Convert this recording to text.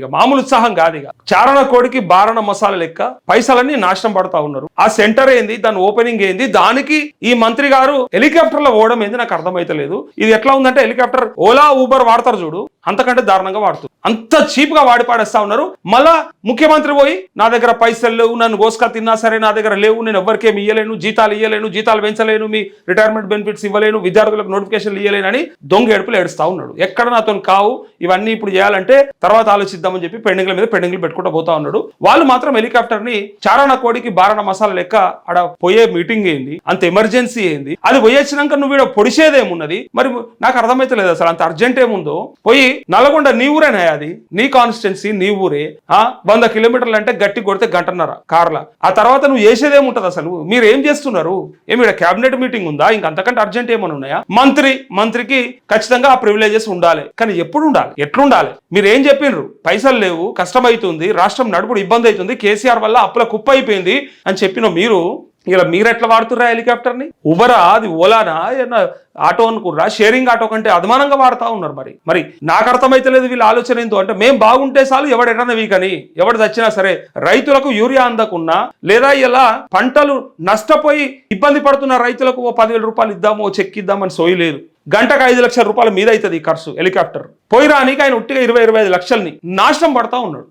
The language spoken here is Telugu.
ఇక మామూలు ఉత్సాహం కాదు ఇక. చారణ కోడికి బారణ మసాలా లెక్క పైసలన్నీ నాశనం పడతా ఉన్నారు. ఆ సెంటర్ ఏంది? దాని ఓపెనింగ్ ఏంది? దానికి ఈ మంత్రి గారు హెలికాప్టర్లో పోవడం ఏంది? నాకు అర్థమైతలేదు. ఇది ఎట్లా ఉందంటే హెలికాప్టర్ ఓలా ఊబర్ వాడతారు చూడు. అంతకంటే దారుణంగా వాడుతుంది. అంత చీప్గా వాడి పాడేస్తా ఉన్నారు. మళ్ళా ముఖ్యమంత్రి పోయి నా దగ్గర పైసలు లేవు నన్ను గోస్కా తిన్నా సరే నా దగ్గర లేవు నేను ఎవరికేమి ఇయ్యలేను జీతాలు ఇయ్యలేను జీతాలు పెంచలేను మీ రిటైర్మెంట్ బెనిఫిట్స్ ఇవ్వలేను విద్యార్థులకు నోటిఫికేషన్లు ఇయ్యలేనని దొంగ ఏడుపులు ఏడుస్తా ఉన్నాడు. ఎక్కడ నాతో కావు? ఇవన్నీ ఇప్పుడు చేయాలంటే తర్వాత ఆలోచిద్దామని చెప్పి పెండింగ్ల మీద పెండింగ్లు పెట్టుకుంటూ పోతా ఉన్నాడు. వాళ్ళు మాత్రం హెలికాప్టర్ని చారాణ కోడికి బారణ మసాలా లెక్క ఆడ పోయే మీటింగ్ ఏంది? అంత ఎమర్జెన్సీ ఏంది? అది పోయొచ్చినాక నువ్వు ఈడ పొడిచేదేమున్నది మరి నాకు అర్థమైతలేదు అసలు అంత అర్జెంట్ ఏముందో? పోయి నల్గొండ నీ ఊరేనా అది? నీ కాన్స్టిట్యున్సీ నీ ఊరే ఆ? వంద కిలోమీటర్లు అంటే గట్టి కొడితే గంటన్నర కార్ల. ఆ తర్వాత నువ్వు చేసేదేముంటది అసలు? మీరు ఏం చేస్తున్నారు? ఏమి ఇక్కడ క్యాబినెట్ మీటింగ్ ఉందా? ఇంకంతకంటే అర్జెంట్ ఏమైనా ఉన్నాయా? మంత్రి మంత్రికి ఖచ్చితంగా ఆ ప్రివిలేజెస్ ఉండాలి. కానీ ఎప్పుడు ఉండాలి? ఎట్లుండాలి? మీరు ఏం చెప్పిండ్రు పైసలు లేవు కష్టమవుతుంది రాష్ట్రం నడుపుడు ఇబ్బంది అవుతుంది కేసీఆర్ వల్ల అప్పుల కుప్ప అయిపోయింది అని చెప్పిన మీరు ఇలా మీరు ఎట్లా వాడుతుర్రా హెలికాప్టర్ని? ఉబరా అది ఓలానా ఏమన్నా ఆటో అనుకుర్రా షేరింగ్ ఆటో కంటే అదమానంగా వాడుతా ఉన్నారు మరి. మరి నాకు అర్థమైతలేదు వీళ్ళ ఆలోచన ఏందో అంటే మేము బాగుంటే చాలు ఎవడు ఎటన్నా వీకని ఎవడు చచ్చినా సరే రైతులకు యూరియా అందకున్నా లేదా ఇలా పంటలు నష్టపోయి ఇబ్బంది పడుతున్న రైతులకు ఓ పదివేల రూపాయలు ఇద్దాము ఓ చెక్ ఇద్దామని సోయి లేదు. గంటకు ఐదు లక్షల రూపాయల మీద అవుతుంది ఈ ఖర్చు హెలికాప్టర్. పోయి రానికి ఆయన ఉట్టిగా ఇరవై ఇరవై ఐదు లక్షల్ని. నాశనం పడతా ఉన్నాడు.